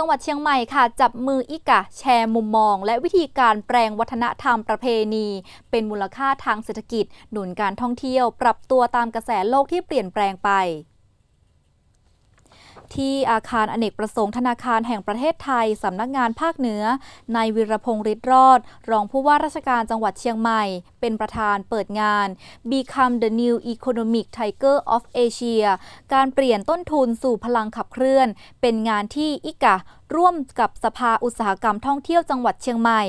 จังหวัดเชียงใหม่ค่ะ จับมืออิกะ แชร์มุมมอง และวิธีการแปลงวัฒนธรรมประเพณี เป็นมูลค่าทางเศรษฐกิจ หนุนการท่องเที่ยว ปรับตัวตามกระแสโลกที่เปลี่ยนแปลงไป ที่อาคารอเนกประสงค์ธนาคารแห่งประเทศไทยสำนักงานภาคเหนือนายวิรพงศ์ฤทธิ์รอด รองผู้ว่าราชการจังหวัดเชียงใหม่ เป็นประธานเปิดงาน Become the New Economic Tiger of Asia การเปลี่ยนต้นทุนสู่พลังขับเคลื่อน เป็นงานที่อิกะ ร่วมกับสภาอุตสาหกรรมท่องเที่ยวจังหวัดเชียงใหม่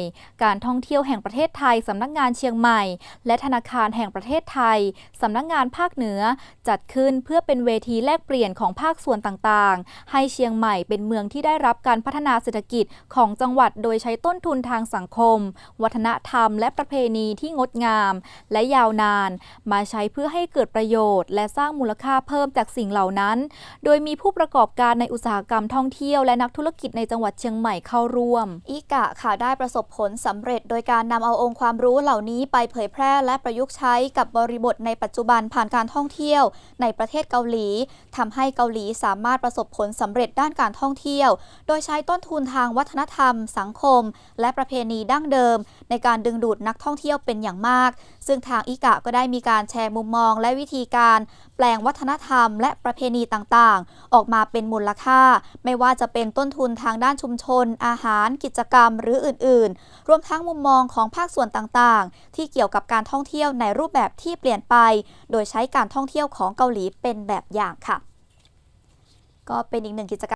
การท่องเที่ยวแห่งประเทศไทยสำนักงานเชียงใหม่ และธนาคารแห่งประเทศไทยสำนักงานภาคเหนือ จัดขึ้นเพื่อเป็นเวทีแลกเปลี่ยนของภาคส่วนต่างๆ ให้เชียงใหม่เป็นเมืองที่ได้รับการพัฒนาเศรษฐกิจของจังหวัดโดยใช้ต้นทุนทางสังคม วัฒนธรรม และประเพณีที่งดงาม และยาวนาน มาใช้เพื่อให้เกิดประโยชน์ และสร้างมูลค่าเพิ่มจากสิ่งเหล่านั้น โดยมีผู้ประกอบการในอุตสาหกรรมท่องเที่ยวและนักธุรกิจในจังหวัดเชียงใหม่เข้าร่วมอีกะค่ะได้ประสบผลสำเร็จ โดยการนำเอาองค์ความรู้เหล่านี้ไปเผยแพร่และประยุกต์ใช้กับบริบทในปัจจุบันผ่านการท่องเที่ยว ในประเทศเกาหลีทำให้เกาหลีสามารถประสบผลสำเร็จด้านการท่องเที่ยว โดยใช้ต้นทุนทางวัฒนธรรม สังคม และประเพณีดั้งเดิม ในการดึงดูดนักท่องเที่ยวเป็นอย่างมาก ซึ่งทางอีกะก็ได้มีการแชร์มุมมองและวิธีการแปลงวัฒนธรรม และประเพณีต่างๆ ออกมาเป็นมูลค่า ไม่ว่าจะเป็นต้นทุนทางด้านชุมชน อาหาร กิจกรรม หรืออื่น ๆ รวมทั้งมุมมองของภาคส่วนต่างๆ ที่เกี่ยวกับการท่องเที่ยวในรูปแบบที่เปลี่ยนไป โดยใช้การท่องเที่ยวของเกาหลีเป็นแบบอย่างค่ะ ก็เป็นอีกหนึ่งกิจกรรม